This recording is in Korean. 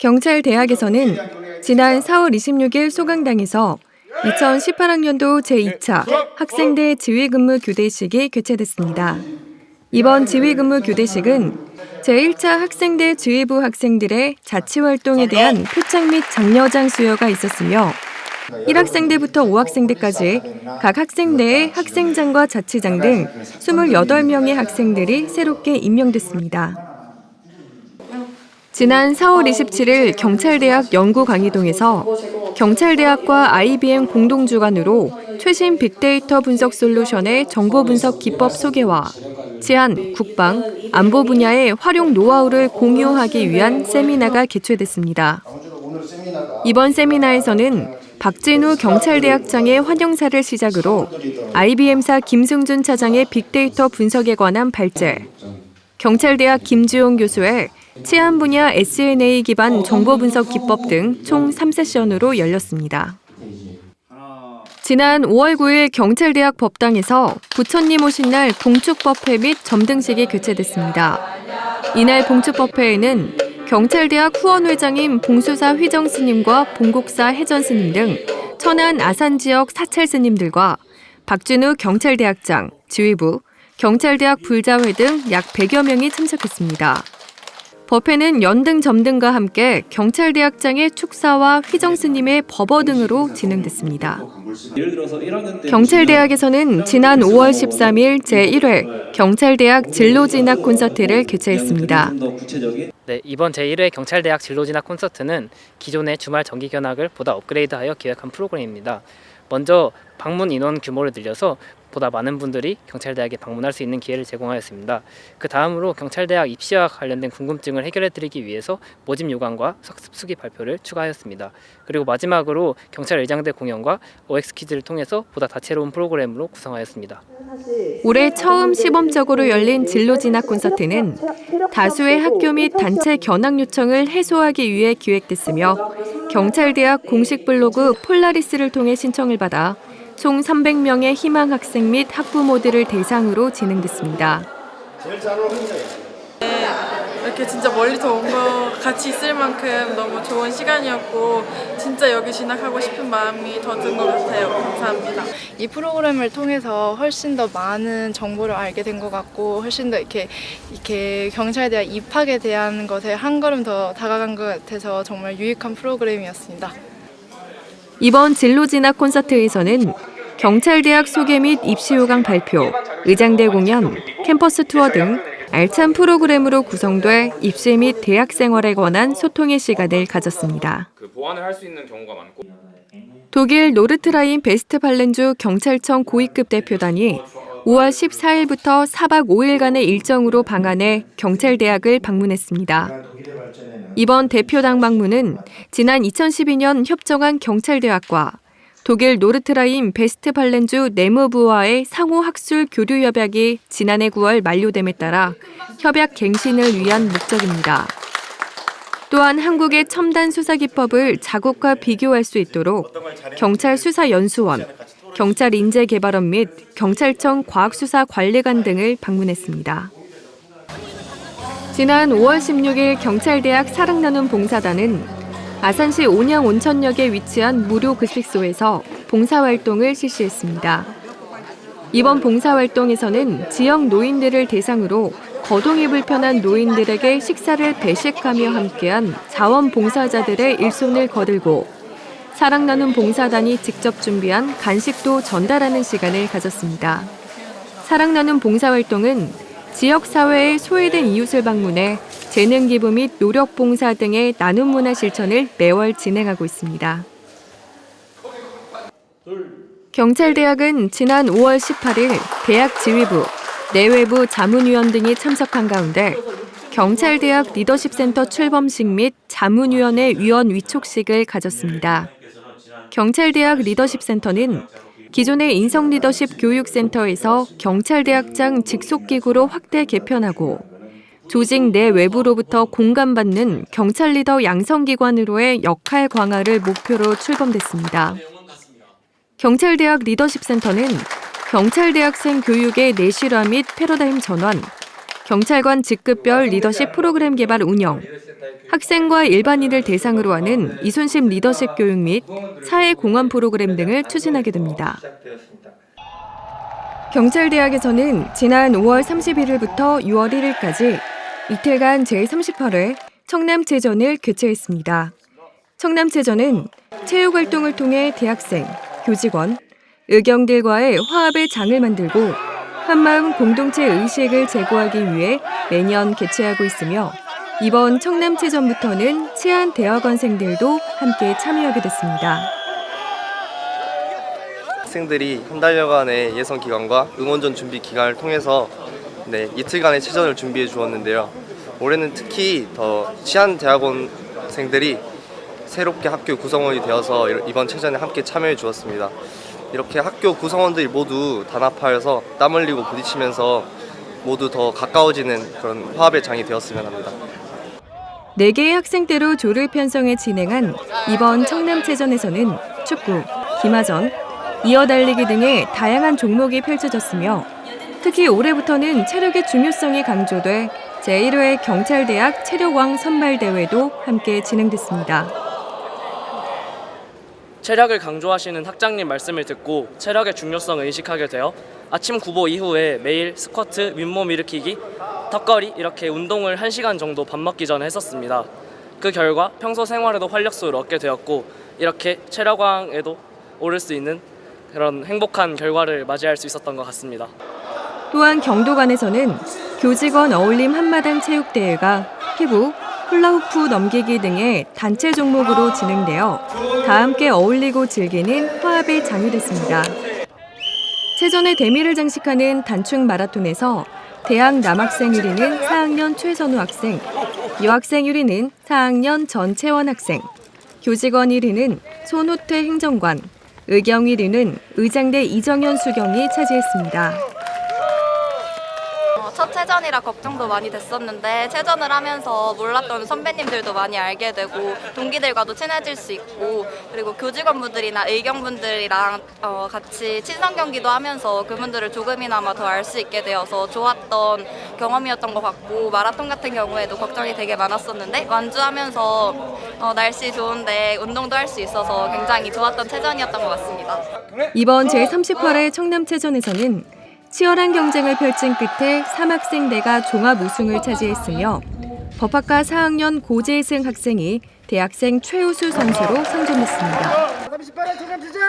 경찰 대학에서는 지난 4월 26일 소강당에서 2018학년도 제2차 학생대 지휘근무 교대식이 개최됐습니다. 이번 지휘근무 교대식은 제1차 학생대 지휘부 학생들의 자치활동에 대한 표창 및 장려장 수여가 있었으며 1학생대부터 5학생대까지 각 학생대의 학생장과 자치장 등 28명의 학생들이 새롭게 임명됐습니다. 지난 4월 27일 경찰대학 연구 강의동에서 경찰대학과 IBM 공동 주관으로 최신 빅데이터 분석 솔루션의 정보 분석 기법 소개와 치안, 국방, 안보 분야의 활용 노하우를 공유하기 위한 세미나가 개최됐습니다. 이번 세미나에서는 박진우 경찰대학장의 환영사를 시작으로 IBM사 김승준 차장의 빅데이터 분석에 관한 발제, 경찰대학 김주용 교수의 치안 분야 SNA 기반 정보 분석 기법 등 총 3세션으로 열렸습니다. 지난 5월 9일 경찰대학 법당에서 부처님 오신 날 봉축법회 및 점등식이 개최됐습니다. 이날 봉축법회에는 경찰대학 후원회장인 봉수사 휘정 스님과 봉국사 해전 스님 등 천안 아산 지역 사찰 스님들과 박준우 경찰대학장, 지휘부, 경찰대학 불자회 등 약 100여 명이 참석했습니다. 법회는 연등 점등과 함께 경찰대학장의 축사와 휘정 스님의 법어 등으로 진행됐습니다. 예를 들어서 1학년 때 경찰대학에서는 지난 5월 13일 제1회 경찰대학 진로 진학 콘서트를 개최했습니다. 좀더 구체적인 네, 이번 제1회 경찰대학 진로진학 콘서트는 기존의 주말 정기 견학을 보다 업그레이드하여 기획한 프로그램입니다. 먼저 방문 인원 규모를 늘려서 보다 많은 분들이 경찰대학에 방문할 수 있는 기회를 제공하였습니다. 그 다음으로 경찰대학 입시와 관련된 궁금증을 해결해드리기 위해서 모집 요강과 석습 수기 발표를 추가하였습니다. 그리고 마지막으로 경찰 의장대 공연과 OX 퀴즈를 통해서 보다 다채로운 프로그램으로 구성하였습니다. 올해 처음 시범적으로 열린 진로 진학 콘서트는 다수의 학교 및 단체 견학 요청을 해소하기 위해 기획됐으며 경찰대학 공식 블로그 폴라리스를 통해 신청을 받아 총 300명의 희망 학생 및 학부모들을 대상으로 진행됐습니다. 이렇게 진짜 멀리서 온 거 같이 있을 만큼 너무 좋은 시간이었고 진짜 여기 진학하고 싶은 마음이 더 든 것 같아요. 감사합니다. 이 프로그램을 통해서 훨씬 더 많은 정보를 알게 된 것 같고 훨씬 더 이렇게 이렇게 경찰대학 입학에 대한 것에 한 걸음 더 다가간 것 같아서 정말 유익한 프로그램이었습니다. 이번 진로 진학 콘서트에서는 경찰대학 소개 및 입시 요강 발표, 의장대 공연, 캠퍼스 투어 등 알찬 프로그램으로 구성돼 입시 및 대학 생활에 관한 소통의 시간을 가졌습니다. 그 보완을 할 수 있는 경우가 많고 독일 노르트라인 베스트팔렌주 경찰청 고위급 대표단이 5월 14일부터 4박 5일간의 일정으로 방한해 경찰대학을 방문했습니다. 이번 대표당 방문은 지난 2012년 협정한 경찰대학과 독일 노르트라인 베스트팔렌주 내무부와의 상호 학술 교류 협약이 지난해 9월 만료됨에 따라 협약 갱신을 위한 목적입니다. 또한 한국의 첨단 수사 기법을 자국과 비교할 수 있도록 경찰 수사 연수원, 경찰 인재 개발원 및 경찰청 과학수사 관리관 등을 방문했습니다. 지난 5월 16일 경찰대학 사랑 나눔 봉사단은 아산시 온양 온천역에 위치한 무료 급식소에서 봉사활동을 실시했습니다. 이번 봉사활동에서는 지역 노인들을 대상으로 거동이 불편한 노인들에게 식사를 배식하며 함께한 자원봉사자들의 일손을 거들고 사랑 나눔 봉사단이 직접 준비한 간식도 전달하는 시간을 가졌습니다. 사랑 나눔 봉사활동은 지역 사회의 소외된 이웃을 방문해 재능 기부 및 노력 봉사 등의 나눔 문화 실천을 매월 진행하고 있습니다. 경찰대학은 지난 5월 18일 대학 지휘부, 내외부 자문위원 등이 참석한 가운데 경찰대학 리더십센터 출범식 및 자문위원회 위원 위촉식을 가졌습니다. 경찰대학 리더십센터는 기존의 인성 리더십 교육센터에서 경찰대학장 직속기구로 확대 개편하고 조직 내 외부로부터 공감받는 경찰 리더 양성기관으로의 역할 강화를 목표로 출범됐습니다. 경찰대학 리더십센터는 경찰대학생 교육의 내실화 및 패러다임 전환, 경찰관 직급별 리더십 프로그램 개발 운영, 학생과 일반인을 대상으로 하는 이순심 리더십 교육 및 사회 공헌 프로그램 등을 추진하게 됩니다. 경찰대학에서는 지난 5월 31일부터 6월 1일까지 이틀간 제38회 청남체전을 개최했습니다. 청남체전은 체육활동을 통해 대학생, 교직원, 의경들과의 화합의 장을 만들고 한마음 공동체 의식을 제고하기 위해 매년 개최하고 있으며 이번 청남체전부터는 치안 대학원생들도 함께 참여하게 됐습니다. 학생들이 한 달여간의 예선 기간과 응원전 준비 기간을 통해서 네, 이틀간의 체전을 준비해 주었는데요. 올해는 특히 더 치안 대학원생들이 새롭게 학교 구성원이 되어서 이번 체전에 함께 참여해 주었습니다. 이렇게 학교 구성원들이 모두 단합하여서 땀 흘리고 부딪히면서 모두 더 가까워지는 그런 화합의 장이 되었으면 합니다. 4개의 학생대로 조를 편성해 진행한 이번 청남체전에서는 축구, 기마전, 이어달리기 등의 다양한 종목이 펼쳐졌으며 특히 올해부터는 체력의 중요성이 강조돼 제1회 경찰대학 체력왕 선발대회도 함께 진행됐습니다. 체력을 강조하시는 학장님 말씀을 듣고 체력의 중요성을 인식하게 되어 아침 구보 이후에 매일 스쿼트, 윗몸 일으키기, 턱걸이 이렇게 운동을 1시간 정도 밥 먹기 전에 했었습니다. 그 결과 평소 생활에도 활력소를 얻게 되었고 이렇게 체력왕에도 오를 수 있는 그런 행복한 결과를 맞이할 수 있었던 것 같습니다. 또한 경도관에서는 교직원 어울림 한마당 체육대회가 피구, 훌라후프 넘기기 등의 단체 종목으로 진행되어 다 함께 어울리고 즐기는 화합의 장이 됐습니다. 체전의 대미를 장식하는 단축 마라톤에서 대학 남학생 1위는 4학년 최선우 학생, 여학생 1위는 4학년 전채원 학생, 교직원 1위는 손호태 행정관, 의경 1위는 의장대 이정현 수경이 차지했습니다. 어, 첫 체전이라 걱정도 많이 됐었는데 체전을 하면서 몰랐던 선배님들도 많이 알게 되고 동기들과도 친해질 수 있고 그리고 교직원분들이나 의경분들이랑 어, 같이 친선 경기도 하면서 그분들을 조금이나마 더 알 수 있게 되어서 좋았던 경험이었던 것 같고 마라톤 같은 경우에도 걱정이 되게 많았었는데 완주하면서 어, 날씨 좋은데 운동도 할 수 있어서 굉장히 좋았던 체전이었던 것 같습니다. 이번 제38회 청남체전에서는 치열한 경쟁을 펼친 끝에 3학생대가 종합 우승을 차지했으며 법학과 4학년 고재승 학생이 대학생 최우수 선수로 선정됐습니다. 38회 청남체전!